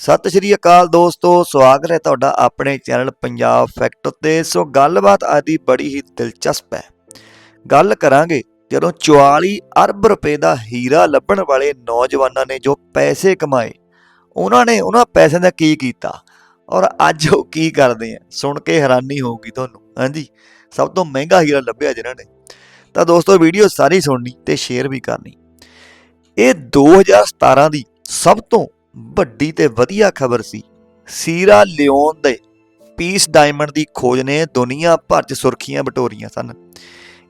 ਸਤਿ ਸ਼੍ਰੀ ਅਕਾਲ ਦੋਸਤੋ, ਸਵਾਗਤ ਹੈ ਤੁਹਾਡਾ ਆਪਣੇ ਚੈਨਲ ਪੰਜਾਬ ਫੈਕਟ ਉੱਤੇ। ਸੋ ਗੱਲਬਾਤ ਅੱਜ ਬੜੀ ਹੀ ਦਿਲਚਸਪ ਹੈ। ਗੱਲ ਕਰਾਂਗੇ ਜਦੋਂ 44 ਅਰਬ ਰੁਪਏ ਦਾ ਹੀਰਾ ਲੱਭਣ ਵਾਲੇ ਨੌਜਵਾਨਾਂ ਨੇ ਜੋ ਪੈਸੇ ਕਮਾਏ, ਉਹਨਾਂ ਨੇ ਉਹਨਾਂ ਪੈਸਿਆਂ ਦਾ ਕੀ ਕੀਤਾ? ਔਰ ਅੱਜ ਉਹ ਕੀ ਕਰਦੇ ਆ? ਸੁਣ ਕੇ ਹੈਰਾਨੀ ਹੋਊਗੀ ਤੁਹਾਨੂੰ। ਹਾਂਜੀ, ਸਭ ਤੋਂ ਮਹਿੰਗਾ ਹੀਰਾ ਲੱਭਿਆ ਜਿਹਨਾਂ ਨੇ। ਤਾਂ ਦੋਸਤੋ, ਵੀਡੀਓ ਸਾਰੀ ਸੁਣਨੀ ਤੇ ਸ਼ੇਅਰ ਵੀ ਕਰਨੀ। ਇਹ 2017 ਦੀ ਸਭ ਤੋਂ ਵੱਡੀ ਤੇ ਵਧੀਆ ਖਬਰ ਸੀ। ਸੀਰਾ ਲਿਓਨ ਦੇ ਪੀਸ ਡਾਇਮੰਡ ਦੀ ਖੋਜ ਨੇ ਦੁਨੀਆ ਭਰ 'ਚ ਸੁਰਖੀਆਂ ਬਟੋਰੀਆਂ ਸਨ।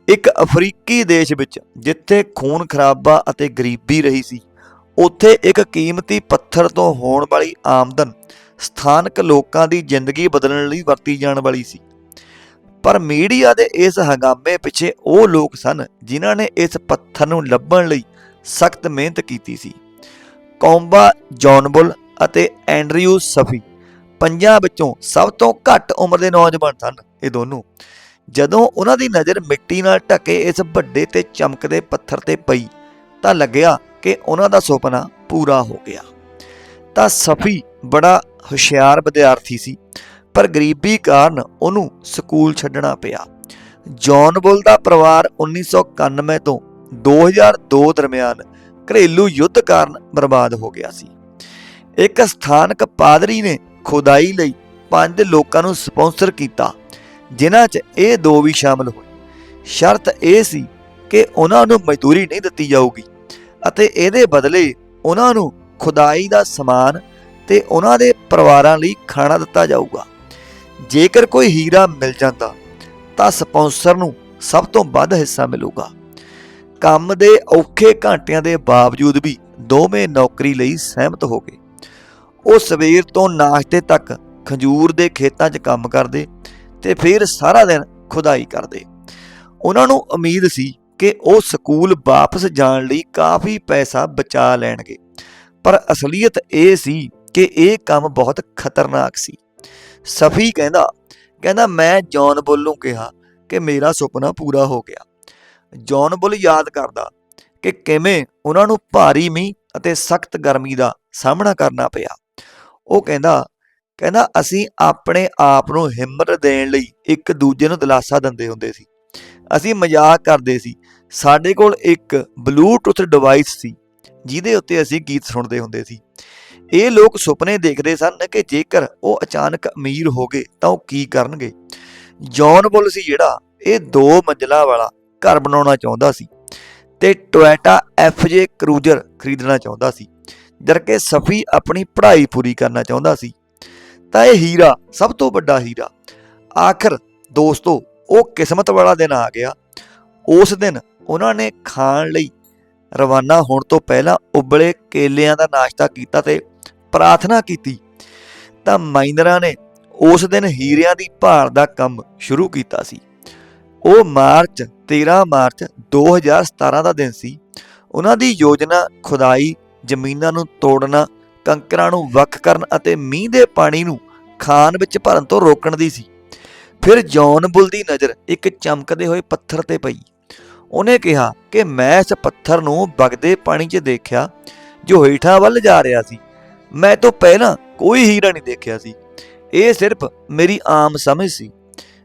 ਇੱਕ ਅਫਰੀਕੀ ਦੇਸ਼ ਵਿੱਚ, ਜਿੱਥੇ ਖੂਨ ਖਰਾਬਾ ਅਤੇ ਗਰੀਬੀ ਰਹੀ ਸੀ, ਉੱਥੇ ਇੱਕ ਕੀਮਤੀ ਪੱਥਰ ਤੋਂ ਹੋਣ ਵਾਲੀ ਆਮਦਨ ਸਥਾਨਕ ਲੋਕਾਂ ਦੀ ਜ਼ਿੰਦਗੀ ਬਦਲਣ ਲਈ ਵਰਤੀ ਜਾਣ ਵਾਲੀ ਸੀ। ਪਰ ਮੀਡੀਆ ਦੇ ਇਸ ਹੰਗਾਮੇ ਪਿੱਛੇ ਉਹ ਲੋਕ ਸਨ, ਜਿਨ੍ਹਾਂ ਨੇ ਇਸ ਪੱਥਰ ਨੂੰ ਲੱਭਣ ਲਈ ਸਖਤ ਮਿਹਨਤ ਕੀਤੀ ਸੀ। ਕੌਂਬਾ ਜੌਨਬੁਲ ਅਤੇ ਐਂਡਰਿਊ ਸਫੀ ਪੰਜਾਂ ਵਿੱਚੋਂ ਸਭ ਤੋਂ ਘੱਟ ਉਮਰ ਦੇ ਨੌਜਵਾਨ ਸਨ ਇਹ ਦੋਨੋਂ। ਜਦੋਂ ਉਹਨਾਂ ਦੀ ਨਜ਼ਰ ਮਿੱਟੀ ਨਾਲ ਢਕੇ ਇਸ ਵੱਡੇ ਤੇ ਚਮਕਦੇ ਪੱਥਰ ਤੇ ਪਈ ਤਾਂ ਲੱਗਿਆ ਕਿ ਉਹਨਾਂ ਦਾ ਸੁਪਨਾ ਪੂਰਾ ਹੋ ਗਿਆ। ਤਾਂ ਸਫੀ ਬੜਾ ਹੁਸ਼ਿਆਰ ਵਿਦਿਆਰਥੀ ਸੀ, ਪਰ ਗਰੀਬੀ ਕਾਰਨ ਉਹਨੂੰ ਸਕੂਲ ਛੱਡਣਾ ਪਿਆ। ਜੌਨਬੁਲ ਦਾ ਪਰਿਵਾਰ 1991 ਤੋਂ 2002 ਦਰਮਿਆਨ ਘਰੇਲੂ ਯੁੱਧ ਕਾਰਨ ਬਰਬਾਦ ਹੋ ਗਿਆ ਸੀ। ਇੱਕ ਸਥਾਨਕ ਪਾਦਰੀ ਨੇ ਖੁਦਾਈ ਲਈ ਪੰਜ ਲੋਕਾਂ ਨੂੰ ਸਪਾਂਸਰ ਕੀਤਾ, ਜਿਨ੍ਹਾਂ 'ਚ ਇਹ ਦੋ ਵੀ ਸ਼ਾਮਲ ਹੋਏ। ਸ਼ਰਤ ਇਹ ਸੀ ਕਿ ਉਹਨਾਂ ਨੂੰ ਮਜ਼ਦੂਰੀ ਨਹੀਂ ਦਿੱਤੀ ਜਾਊਗੀ ਅਤੇ ਇਹਦੇ ਬਦਲੇ ਉਹਨਾਂ ਨੂੰ ਖੁਦਾਈ ਦਾ ਸਮਾਨ ਤੇ ਉਹਨਾਂ ਦੇ ਪਰਿਵਾਰਾਂ ਲਈ ਖਾਣਾ ਦਿੱਤਾ ਜਾਊਗਾ। ਜੇਕਰ ਕੋਈ ਹੀਰਾ ਮਿਲ ਜਾਂਦਾ ਤਾਂ ਸਪਾਂਸਰ ਨੂੰ ਸਭ ਤੋਂ ਵੱਧ ਹਿੱਸਾ ਮਿਲੂਗਾ। ਕੰਮ ਦੇ ਔਖੇ ਘੰਟਿਆਂ ਦੇ ਬਾਵਜੂਦ ਵੀ ਦੋਵੇਂ ਨੌਕਰੀ ਲਈ ਸਹਿਮਤ ਹੋ ਗਏ। ਉਹ ਸਵੇਰ ਤੋਂ ਨਾਸ਼ਤੇ ਤੱਕ ਖਜੂਰ ਦੇ ਖੇਤਾਂ 'ਚ ਕੰਮ ਕਰਦੇ ਤੇ ਫਿਰ ਸਾਰਾ ਦਿਨ ਖੁਦਾਈ ਕਰਦੇ। ਉਹਨਾਂ ਨੂੰ ਉਮੀਦ ਸੀ ਕਿ ਉਹ ਸਕੂਲ ਵਾਪਸ ਜਾਣ ਲਈ ਕਾਫੀ ਪੈਸਾ ਬਚਾ ਲੈਣਗੇ। ਪਰ ਅਸਲੀਅਤ ਇਹ ਸੀ ਕਿ ਇਹ ਕੰਮ ਬਹੁਤ ਖਤਰਨਾਕ ਸੀ। ਸਫੀ ਕਹਿੰਦਾ ਕਹਿੰਦਾ ਮੈਂ ਜੌਨ ਬੁੱਲ ਨੂੰ ਕਿਹਾ ਕਿ ਮੇਰਾ ਸੁਪਨਾ ਪੂਰਾ ਹੋ ਗਿਆ। ਜੌਨ ਬੁੱਲ ਯਾਦ ਕਰਦਾ ਕਿ ਕਿਵੇਂ ਉਹਨਾਂ ਨੂੰ ਭਾਰੀ ਮੀਂਹ ਅਤੇ ਸਖਤ ਗਰਮੀ ਦਾ ਸਾਹਮਣਾ ਕਰਨਾ ਪਿਆ। ਉਹ ਕਹਿੰਦਾ ਕਹਿੰਦਾ ਅਸੀਂ ਆਪਣੇ ਆਪ ਨੂੰ ਹਿੰਮਤ ਦੇਣ ਲਈ ਇੱਕ ਦੂਜੇ ਨੂੰ ਦਿਲਾਸਾ ਦਿੰਦੇ ਹੁੰਦੇ ਸੀ। ਅਸੀਂ ਮਜ਼ਾਕ ਕਰਦੇ ਸੀ। ਸਾਡੇ ਕੋਲ ਇੱਕ ਬਲੂਟੁੱਥ ਡਿਵਾਈਸ ਸੀ, ਜਿਹਦੇ ਉੱਤੇ ਅਸੀਂ ਗੀਤ ਸੁਣਦੇ ਹੁੰਦੇ ਸੀ। ਇਹ ਲੋਕ ਸੁਪਨੇ ਦੇਖਦੇ ਸਨ ਕਿ ਜੇਕਰ ਉਹ ਅਚਾਨਕ ਅਮੀਰ ਹੋ ਗਏ ਤਾਂ ਉਹ ਕੀ ਕਰਨਗੇ। ਜੌਨ ਬੁੱਲ ਸੀ ਜਿਹੜਾ ਇਹ ਦੋ ਮੰਜ਼ਲਾ ਵਾਲਾ ਘਰ ਬਣਾਉਣਾ ਚਾਹੁੰਦਾ ਸੀ ਤੇ ਟੋਇਟਾ ਐਫਜੇ ਕਰੂਜ਼ਰ ਖਰੀਦਣਾ ਚਾਹੁੰਦਾ ਸੀ। ਜਦਕਿ ਸਫੀ ਆਪਣੀ ਪੜ੍ਹਾਈ ਪੂਰੀ ਕਰਨਾ ਚਾਹੁੰਦਾ ਸੀ। ਤਾਂ ਇਹ ਹੀਰਾ, ਸਭ ਤੋਂ ਵੱਡਾ ਹੀਰਾ, ਆਖਰ ਦੋਸਤੋ, ਉਹ ਕਿਸਮਤ ਵਾਲਾ ਦਿਨ ਆ ਗਿਆ। ਉਸ ਦਿਨ ਉਹਨਾਂ ਨੇ ਖਾਣ ਲਈ ਰਵਾਨਾ ਹੋਣ ਤੋਂ ਪਹਿਲਾਂ ਉਬਲੇ ਕੇਲਿਆਂ ਦਾ ਨਾਸ਼ਤਾ ਕੀਤਾ ਤੇ ਪ੍ਰਾਰਥਨਾ ਕੀਤੀ। ਤਾਂ ਮਾਈਨਰਾਂ ਨੇ ਉਸ ਦਿਨ ਹੀਰਿਆਂ ਦੀ ਭਾਲ ਦਾ ਕੰਮ ਸ਼ੁਰੂ ਕੀਤਾ ਸੀ। ਉਹ ਮਾਰਚ 13 ਮਾਰਚ 2017 ਦਾ ਦਿਨ ਸੀ। ਉਹਨਾਂ ਦੀ ਯੋਜਨਾ ਖੁਦਾਈ, ਜ਼ਮੀਨਾਂ ਨੂੰ ਤੋੜਨਾ, ਕੰਕਰਾਂ ਨੂੰ ਵੱਖ ਕਰਨ ਅਤੇ ਮੀਂਹ ਦੇ ਪਾਣੀ ਨੂੰ ਖਾਨ ਵਿੱਚ ਭਰਨ ਤੋਂ ਰੋਕਣ ਦੀ ਸੀ। ਫਿਰ ਜੌਨ ਬੁੱਲ ਦੀ ਨਜ਼ਰ ਇੱਕ ਚਮਕਦੇ ਹੋਏ ਪੱਥਰ ਤੇ ਪਈ। ਉਹਨੇ ਕਿਹਾ ਕਿ ਮੈਂ ਇਸ ਪੱਥਰ ਨੂੰ ਵਗਦੇ ਪਾਣੀ 'ਚ ਦੇਖਿਆ, ਜੋ ਹੇਠਾਂ ਵੱਲ ਜਾ ਰਿਹਾ ਸੀ। ਮੈਂ ਤੋਂ ਪਹਿਲਾਂ ਕੋਈ ਹੀਰਾ ਨਹੀਂ ਦੇਖਿਆ ਸੀ। ਇਹ ਸਿਰਫ ਮੇਰੀ ਆਮ ਸਮਝ ਸੀ।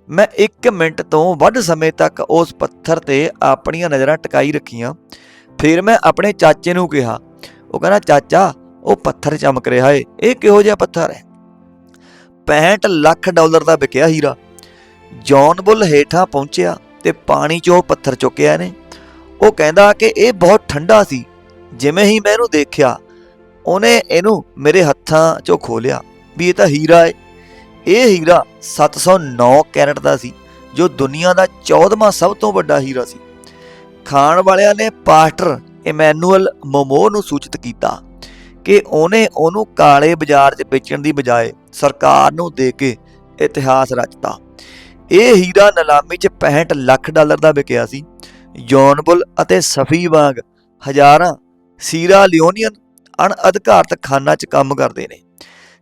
ਮੈਂ 1 ਮਿੰਟ ਤੋਂ ਵੱਧ ਸਮੇਂ ਤੱਕ ਉਸ ਪੱਥਰ ਤੇ ਆਪਣੀਆਂ ਨਜ਼ਰਾਂ ਟਿਕਾਈ ਰੱਖੀਆਂ। ਫਿਰ ਮੈਂ ਆਪਣੇ ਚਾਚੇ ਨੂੰ ਕਿਹਾ, ਉਹ ਕਹਿੰਦਾ, ਚਾਚਾ, ਉਹ ਪੱਥਰ ਚਮਕ ਰਿਹਾ ਏ, ਇਹ ਕਿਹੋ ਜਿਹਾ ਪੱਥਰ ਹੈ? 65 ਲੱਖ ਡਾਲਰ ਦਾ ਵਿਕਿਆ ਹੀਰਾ। ਜੌਨ ਬੁੱਲ ਹੇਠਾਂ ਪਹੁੰਚਿਆ ਤੇ ਪਾਣੀ 'ਚੋਂ ਪੱਥਰ ਚੁੱਕਿਆ ਨੇ ਉਹ ਕਹਿੰਦਾ ਕਿ ਇਹ ਬਹੁਤ ਠੰਡਾ ਸੀ। ਜਿਵੇਂ ਹੀ ਮੈਂ ਇਹਨੂੰ ਦੇਖਿਆ, ਉਹਨੇ ਇਹਨੂੰ ਮੇਰੇ ਹੱਥਾਂ 'ਚੋਂ ਖੋਲਿਆ ਵੀ ਇਹ ਤਾਂ ਹੀਰਾ ਏ। ਇਹ ਹੀਰਾ 709 ਕੈਰਟ ਦਾ ਸੀ, ਜੋ ਦੁਨੀਆ ਦਾ 14ਵਾਂ ਸਭ ਤੋਂ ਵੱਡਾ ਹੀਰਾ ਸੀ। ਖਾਣ ਵਾਲਿਆਂ ਨੇ ਪਾਸਟਰ ਇਮੈਨੂਅਲ ਮੋਮੋ ਨੂੰ ਸੂਚਿਤ ਕੀਤਾ ਕਿ ਉਹਨੇ ਉਹਨੂੰ ਕਾਲੇ ਬਾਜ਼ਾਰ 'ਚ ਵੇਚਣ ਦੀ ਬਜਾਏ ਸਰਕਾਰ ਨੂੰ ਦੇ ਕੇ ਇਤਿਹਾਸ ਰਚਤਾ। ਇਹ ਹੀਰਾ ਨਿਲਾਮੀ 'ਚ 65 ਲੱਖ ਡਾਲਰ ਦਾ ਵਿਕਿਆ ਸੀ। ਜੌਨਬੁਲ ਅਤੇ ਸਫੀ ਵਾਂਗ ਹਜ਼ਾਰਾਂ ਸੀਰਾ ਲਿਓਨੀਅਨ ਅਣਅਧਿਕਾਰਤ ਖਾਨਾ 'ਚ ਕੰਮ ਕਰਦੇ ਨੇ।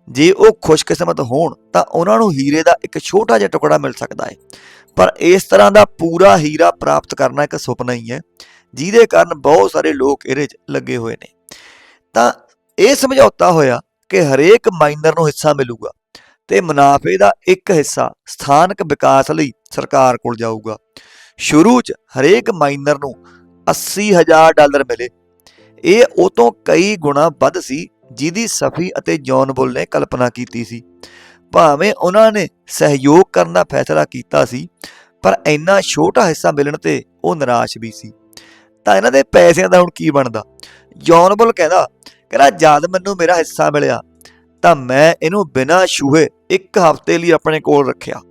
ਜੇ ਉਹ ਖੁਸ਼ਕਿਸਮਤ ਹੋਣ, ਤਾਂ ਉਹਨਾਂ ਨੂੰ ਹੀਰੇ ਦਾ ਇੱਕ ਛੋਟਾ ਜਿਹਾ ਟੁਕੜਾ ਮਿਲ ਸਕਦਾ ਹੈ। ਪਰ ਇਸ ਤਰ੍ਹਾਂ ਦਾ ਪੂਰਾ ਹੀਰਾ ਪ੍ਰਾਪਤ ਕਰਨਾ ਇੱਕ ਸੁਪਨਾ ਹੀ ਹੈ, ਜਿਹਦੇ ਕਾਰਨ ਬਹੁਤ ਸਾਰੇ ਲੋਕ ਇਹਦੇ 'ਚ ਲੱਗੇ ਹੋਏ ਨੇ। ਤਾਂ ਇਹ ਸਮਝੌਤਾ ਹੋਇਆ ਕਿ ਹਰੇਕ ਮਾਈਨਰ ਨੂੰ ਹਿੱਸਾ ਮਿਲੂਗਾ ਤੇ ਮੁਨਾਫੇ ਦਾ ਇੱਕ ਹਿੱਸਾ ਸਥਾਨਕ ਵਿਕਾਸ ਲਈ ਸਰਕਾਰ ਕੋਲ ਜਾਊਗਾ। ਸ਼ੁਰੂ 'ਚ ਹਰੇਕ ਮਾਈਨਰ ਨੂੰ 80000 ਡਾਲਰ ਮਿਲੇ। ਇਹ ਉਹ ਤੋਂ ਕਈ ਗੁਣਾ ਵੱਧ ਸੀ ਜਿਹਦੀ ਸਫੀ ਅਤੇ ਜੌਨ ਬੁੱਲ ਨੇ ਕਲਪਨਾ ਕੀਤੀ ਸੀ। ਭਾਵੇਂ ਉਹਨਾਂ ਨੇ ਸਹਿਯੋਗ ਕਰਨ ਦਾ ਫੈਸਲਾ ਕੀਤਾ ਸੀ, ਪਰ ਇੰਨਾ ਛੋਟਾ ਹਿੱਸਾ ਮਿਲਣ ਤੇ ਉਹ ਨਿਰਾਸ਼ ਵੀ ਸੀ। ਤਾਂ ਇਹਨਾਂ ਦੇ ਪੈਸਿਆਂ ਦਾ ਹੁਣ ਕੀ ਬਣਦਾ? ਜੌਨ ਬੁੱਲ ਕਹਿੰਦਾ ਕਹਿੰਦਾ, ਜਦ ਮੈਨੂੰ ਮੇਰਾ ਹਿੱਸਾ ਮਿਲਿਆ, ਤਾਂ ਮੈਂ ਇਹਨੂੰ ਬਿਨਾਂ ਛੂਹੇ ਇੱਕ ਹਫ਼ਤੇ ਲਈ ਆਪਣੇ ਕੋਲ ਰੱਖਿਆ।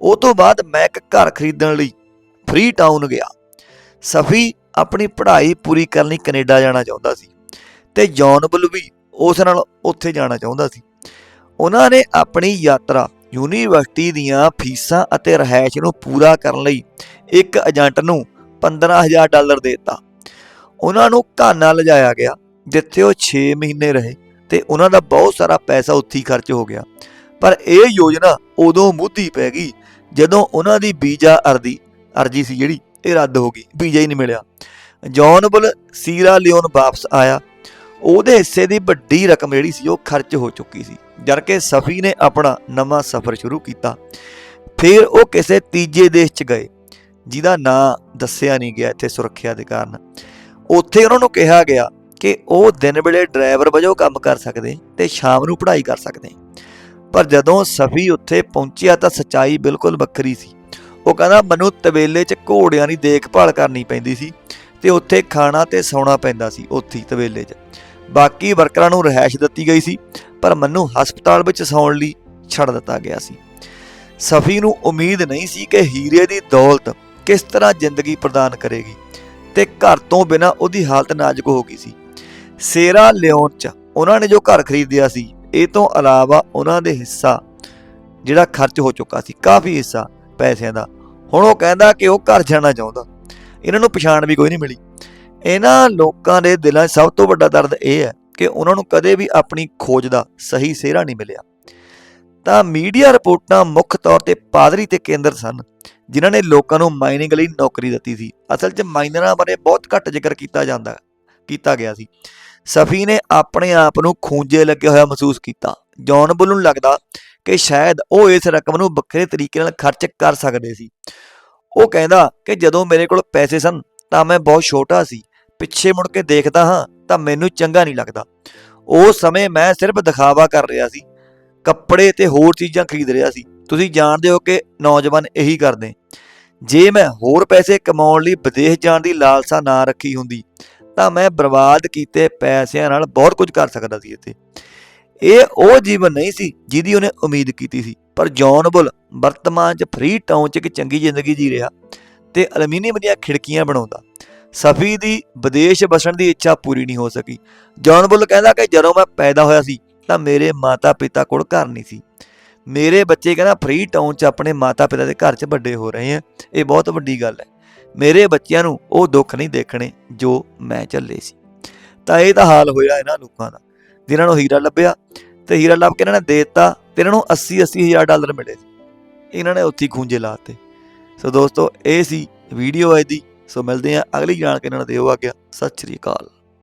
ਉਹ ਤੋਂ ਬਾਅਦ ਮੈਂ ਇੱਕ ਘਰ ਖਰੀਦਣ ਲਈ ਫ੍ਰੀ ਟਾਊਨ ਗਿਆ। ਸਫੀ ਆਪਣੀ ਪੜ੍ਹਾਈ ਪੂਰੀ ਕਰਨ ਲਈ ਕੈਨੇਡਾ ਜਾਣਾ ਚਾਹੁੰਦਾ ਸੀ ਤੇ ਜੌਨ ਬੁੱਲ ਵੀ ਉਸ ਨਾਲ ਉੱਥੇ ਜਾਣਾ ਚਾਹੁੰਦਾ ਸੀ। ਉਹਨਾਂ ਨੇ ਆਪਣੀ ਯਾਤਰਾ ਯੂਨੀਵਰਸਿਟੀ ਦੀਆਂ ਫੀਸਾਂ ਅਤੇ ਰਹਿائش ਨੂੰ ਪੂਰਾ ਕਰਨ ਲਈ ਇੱਕ ਏਜੰਟ ਨੂੰ 15000 ਡਾਲਰ ਦੇ ਦਿੱਤਾ। ਉਹਨਾਂ ਨੂੰ ਘਾਨਾ ਲਿਜਾਇਆ ਗਿਆ, ਜਿੱਥੇ ਉਹ 6 ਮਹੀਨੇ ਰਹੇ ਤੇ ਉਹਨਾਂ ਦਾ ਬਹੁਤ ਸਾਰਾ ਪੈਸਾ ਉੱਥੇ ਖਰਚ ਹੋ ਗਿਆ। ਪਰ ਇਹ ਯੋਜਨਾ ਉਦੋਂ ਮੁੱਧੀ ਪੈ ਗਈ ਜਦੋਂ ਉਹਨਾਂ ਦੀ ਵੀਜ਼ਾ ਅਰਜ਼ੀ ਅਰਜ਼ੀ ਸੀ ਜਿਹੜੀ, ਇਹ ਰੱਦ ਹੋ ਗਈ, ਵੀਜ਼ਾ ਹੀ ਨਹੀਂ ਮਿਲਿਆ। ਜੌਨਬਲ ਸੀਰਾ ਲਿਓਨ ਵਾਪਸ ਆਇਆ ਉਹਦੇ ਹਿੱਸੇ ਦੀ ਵੱਡੀ ਰਕਮ ਜਿਹੜੀ ਸੀ, ਉਹ ਖਰਚ ਹੋ ਚੁੱਕੀ ਸੀ। ਜਦ ਕਿ ਸਫੀ ਨੇ ਆਪਣਾ ਨਵਾਂ ਸਫ਼ਰ ਸ਼ੁਰੂ ਕੀਤਾ। ਫਿਰ ਉਹ ਕਿਸੇ ਤੀਜੇ ਦੇਸ਼ 'ਚ ਗਏ, ਜਿਹਦਾ ਨਾਂ ਦੱਸਿਆ ਨਹੀਂ ਗਿਆ ਇੱਥੇ ਸੁਰੱਖਿਆ ਦੇ ਕਾਰਨ। ਉੱਥੇ ਉਹਨਾਂ ਨੂੰ ਕਿਹਾ ਗਿਆ ਕਿ ਉਹ ਦਿਨ ਵੇਲੇ ਡਰਾਈਵਰ ਵਜੋਂ ਕੰਮ ਕਰ ਸਕਦੇ ਤੇ ਸ਼ਾਮ ਨੂੰ ਪੜ੍ਹਾਈ ਕਰ ਸਕਦੇ। ਪਰ ਜਦੋਂ ਸਫੀ ਉੱਥੇ ਪਹੁੰਚਿਆ ਤਾਂ ਸੱਚਾਈ ਬਿਲਕੁਲ ਵੱਖਰੀ ਸੀ। ਉਹ ਕਹਿੰਦਾ, ਮੈਨੂੰ ਤਵੇਲੇ 'ਚ ਘੋੜਿਆਂ ਦੀ ਦੇਖਭਾਲ ਕਰਨੀ ਪੈਂਦੀ ਸੀ ਤੇ ਉੱਥੇ ਖਾਣਾ ਤੇ ਸੌਣਾ ਪੈਂਦਾ ਸੀ, ਉੱਥੇ ਹੀ ਤਵੇਲੇ 'ਚ। ਬਾਕੀ ਵਰਕਰਾਂ ਨੂੰ ਰਿਹਾਇਸ਼ ਦਿੱਤੀ ਗਈ ਸੀ, ਪਰ ਮੈਨੂੰ ਹਸਪਤਾਲ ਵਿੱਚ ਸੌਣ ਲਈ ਛੱਡ ਦਿੱਤਾ ਗਿਆ ਸੀ। ਸਫੀ ਨੂੰ ਉਮੀਦ ਨਹੀਂ ਸੀ ਕਿ ਹੀਰੇ ਦੀ ਦੌਲਤ ਕਿਸ ਤਰ੍ਹਾਂ ਜ਼ਿੰਦਗੀ ਪ੍ਰਦਾਨ ਕਰੇਗੀ ਤੇ ਘਰ ਤੋਂ ਬਿਨਾਂ ਉਹਦੀ ਹਾਲਤ ਨਾਜ਼ੁਕ ਹੋ ਗਈ ਸੀ। ਸੇਰਾ ਲਿਓਨ ਚ ਉਹਨਾਂ ਨੇ ਜੋ ਘਰ ਖਰੀਦਿਆ ਸੀ, ਇਹ ਤੋਂ ਇਲਾਵਾ ਉਹਨਾਂ ਦੇ ਹਿੱਸਾ ਜਿਹੜਾ ਖਰਚ ਹੋ ਚੁੱਕਾ ਸੀ, ਕਾਫੀ ਹਿੱਸਾ ਪੈਸਿਆਂ ਦਾ। ਹੁਣ ਉਹ ਕਹਿੰਦਾ ਕਿ ਉਹ ਘਰ ਜਾਣਾ ਚਾਹੁੰਦਾ। ਇਹਨਾਂ ਨੂੰ ਪਛਾਣ ਵੀ ਕੋਈ ਨਹੀਂ ਮਿਲੀ। ਇਹਨਾਂ ਲੋਕਾਂ ਦੇ ਦਿਲਾਂ 'ਚ ਸਭ ਤੋਂ ਵੱਡਾ ਦਰਦ ਇਹ ਹੈ ਕਿ ਉਹਨਾਂ ਨੂੰ ਕਦੇ ਵੀ ਆਪਣੀ ਖੋਜ ਦਾ ਸਹੀ ਸਿਹਰਾ ਨਹੀਂ ਮਿਲਿਆ। ਤਾਂ ਮੀਡੀਆ ਰਿਪੋਰਟਾਂ ਮੁੱਖ ਤੌਰ ਤੇ ਪਾਦਰੀ ਤੇ ਕੇਂਦਰ ਸਨ, ਜਿਨ੍ਹਾਂ ਨੇ ਲੋਕਾਂ ਨੂੰ ਮਾਈਨਿੰਗ ਲਈ ਨੌਕਰੀ ਦਿੱਤੀ ਸੀ। ਅਸਲ 'ਚ ਮਾਈਨਰਾਂ ਬਾਰੇ ਬਹੁਤ ਘੱਟ ਜ਼ਿਕਰ ਕੀਤਾ ਜਾਂਦਾ, ਕੀਤਾ ਗਿਆ ਸੀ। ਸਫੀ ਨੇ ਆਪਣੇ ਆਪ ਨੂੰ ਖੂੰਜੇ ਲੱਗਿਆ ਹੋਇਆ ਮਹਿਸੂਸ ਕੀਤਾ। ਜੌਨ ਬੁੱਲ ਨੂੰ ਲੱਗਦਾ ਕਿ ਸ਼ਾਇਦ ਉਹ ਇਸ ਰਕਮ ਨੂੰ ਵੱਖਰੇ ਤਰੀਕੇ ਨਾਲ ਖਰਚ ਕਰ ਸਕਦੇ ਸੀ। ਉਹ ਕਹਿੰਦਾ ਕਿ ਜਦੋਂ ਮੇਰੇ ਕੋਲ ਪੈਸੇ ਸਨ ਤਾਂ ਮੈਂ ਬਹੁਤ ਛੋਟਾ ਸੀ। ਪਿੱਛੇ ਮੁੜ ਕੇ ਦੇਖਦਾ ਹਾਂ ਤਾਂ ਮੈਨੂੰ ਚੰਗਾ ਨਹੀਂ ਲੱਗਦਾ। ਉਸ ਸਮੇਂ ਮੈਂ ਸਿਰਫ ਦਿਖਾਵਾ ਕਰ ਰਿਹਾ ਸੀ। ਕੱਪੜੇ ਤੇ ਹੋਰ ਚੀਜ਼ਾਂ ਖਰੀਦ ਰਿਹਾ ਸੀ। ਤੁਸੀਂ ਜਾਣਦੇ ਹੋ ਕਿ ਨੌਜਵਾਨ ਇਹੀ ਕਰਦੇ। ਜੇ ਮੈਂ ਹੋਰ ਪੈਸੇ ਕਮਾਉਣ ਲਈ ਵਿਦੇਸ਼ ਜਾਣ ਦੀ ਲਾਲਸਾ ਨਾ ਰੱਖੀ ਹੁੰਦੀ, ਤਾਂ ਮੈਂ ਬਰਬਾਦ ਕੀਤੇ ਪੈਸਿਆਂ ਨਾਲ ਬਹੁਤ ਕੁਝ ਕਰ ਸਕਦਾ ਸੀ ਇੱਥੇ। ਇਹ ਉਹ ਜੀਵਨ ਨਹੀਂ ਸੀ ਜਿਹਦੀ ਉਹਨੇ ਉਮੀਦ ਕੀਤੀ ਸੀ। ਪਰ ਜੌਨ ਬੁਲ ਵਰਤਮਾਨ 'ਚ ਫ੍ਰੀ ਟਾਊਨ 'ਚ ਇੱਕ ਚੰਗੀ ਜ਼ਿੰਦਗੀ ਜੀ ਰਿਹਾ। ਤੇ ਐਲੂਮੀਨੀਅਮ ਦੀਆਂ ਖਿੜਕੀਆਂ ਬਣਾਉਂਦਾ। ਸਫੀ ਦੀ ਵਿਦੇਸ਼ ਵਸਣ ਦੀ ਇੱਛਾ ਪੂਰੀ ਨਹੀਂ ਹੋ ਸਕੀ। ਜੌਨ ਬੁੱਲ ਕਹਿੰਦਾ ਕਿ ਜਦੋਂ ਮੈਂ ਪੈਦਾ ਹੋਇਆ ਸੀ, ਤਾਂ ਮੇਰੇ ਮਾਤਾ-ਪਿਤਾ ਕੋਲ ਘਰ ਨਹੀਂ ਸੀ। ਮੇਰੇ ਬੱਚੇ ਕਹਿੰਦਾ, ਫ੍ਰੀ ਟਾਊਨ 'ਚ ਆਪਣੇ ਮਾਤਾ-ਪਿਤਾ ਦੇ ਘਰ 'ਚ ਵੱਡੇ ਹੋ ਰਹੇ ਆ। ਇਹ ਬਹੁਤ ਵੱਡੀ ਗੱਲ ਹੈ। ਮੇਰੇ ਬੱਚਿਆਂ ਨੂੰ ਉਹ ਦੁੱਖ ਨਹੀਂ ਦੇਖਣੇ ਜੋ ਮੈਂ ਝੱਲੇ ਸੀ। ਤਾਂ ਇਹ ਤਾਂ ਹਾਲ ਹੋਇਆ ਇਹਨਾਂ ਲੋਕਾਂ ਦਾ। ਜਿਨ੍ਹਾਂ ਨੂੰ ਹੀਰਾ ਲੱਭਿਆ ਤੇ ਹੀਰਾ ਲੱਭ ਕੇ ਇਹਨਾਂ ਨੇ ਦੇ ਦਿੱਤਾ ਤੇ ਇਹਨਾਂ ਨੂੰ 80 80 ਹਜ਼ਾਰ ਡਾਲਰ ਮਿਲੇ ਸੀ। ਇਹਨਾਂ ਨੇ ਉੱਥੇ ਹੀ ਖੂੰਜੇ ਲਾਤੇ ਸੋ ਦੋਸਤੋ, ਇਹ ਸੀ ਵੀਡੀਓ ਅੱਜ ਦੀ ਸੋ ਮਿਲਦੇ ਆ ਅਗਲੀ ਜਾਣਕਾਰੀ ਨਾਲ। ਦਿਓ ਆ ਗਿਆ। ਸਤਿ ਸ਼੍ਰੀ ਅਕਾਲ।